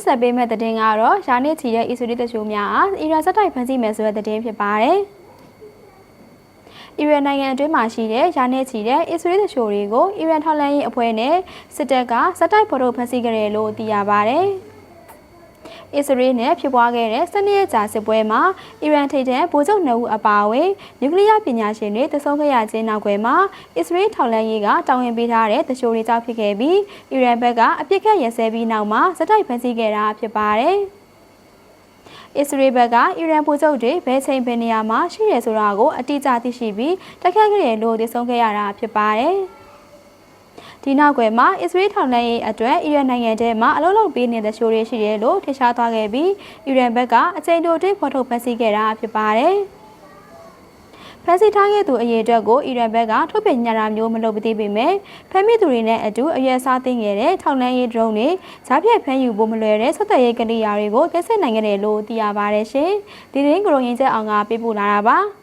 ခုတစ်ဆက်ပေးမဲ့သတင်းကတော့ရာနေချီရဲ့အီဆွေတချို့များအားအီရန်စက်တိုက်ဖမ်းဆီးမယ်ဆိုတဲ့သတင်းဖြစ်ပါတယ်။အီရန်နိုင်ငံအတွင်းမှာရှိတဲ့ရာနေချီတဲ့အစ္စရေးတချို့တွေကိုအီရန်ထောက်လှမ်းရေးအဖွဲ့နဲ့စစ်တပ်ကစက်တိုက်ဖော်ထုတ်ဖမ်းဆီးကြတယ်လို့သိရပါတယ်။ အစ္စရေးနဲ့ဖြစ်ပွားခဲ့တဲ့စနေရက်ကြာစစ်ပွဲမှာအီရန်ထိပ်တန်းဗိုလ်ချုပ်နှုတ်အပါအဝင်နျူကလ িয়ার ပညာရှင်တွေတဆုံးခဲ့ရခြင်းနောက်ွယ်မှာအစ္စရေးထောက်လှမ်းရေးကတောင်းရင်ပေးထားတဲ့တချို့တွေကြောင့်ဖြစ်ခဲ့ပြီးအီရန်ဘက်ကအပြစ်ခတ်ရစဲပြီးနောက်မှာစက်တိုက်ဖမ်းဆီးခဲ့တာဖြစ်ပါတယ်။အစ္စရေးဘက်ကအီရန်ဗိုလ်ချုပ်တွေဘယ်ချိန်ဘယ်နေရာမှာရှိရဲဆိုတာကိုအတိအကျသိရှိပြီးတိုက်ခတ်ခဲ့တယ်လို့သိဆုံးခဲ့ရတာဖြစ်ပါတယ်။ ဒီနောက်ွယ်မှာအစ္စရေးထောက်လှမ်းရေးအတွက်အီရန်နိုင်ငံထဲမှာအလုပ်လုပ်ပေးနေတဲ့ရှိုးတွေရှိတယ်လို့ထင်ရှားသွားခဲ့ပြီးအီရန်ဘက်ကအကြိမ်တိုအတွင်းဖော်ထုတ်ဖမ်းဆီးခဲ့တာဖြစ်ပါတယ်။ဖမ်းဆီးထားခဲ့သူအရေးအတွက်ကိုအီရန်ဘက်ကထုတ်ပြန်ညတာမျိုးမလုပ်သေးပေမဲ့ဖမ်းမိသူတွေနဲ့အတူအရွယ်စားသိငယ်တဲ့ထောက်လှမ်းရေးဒရုန်းတွေဈာပြက်ဖမ်းယူဖို့မလွယ်တဲ့ဆက်သွယ်ရေးကရိယာတွေကိုကဲဆစ်နိုင်ခဲ့တယ်လို့သိရပါတယ်ရှင်။ဒီသတင်းကိုရင်ကျက်အောင်ကပေးပို့လာတာပါ။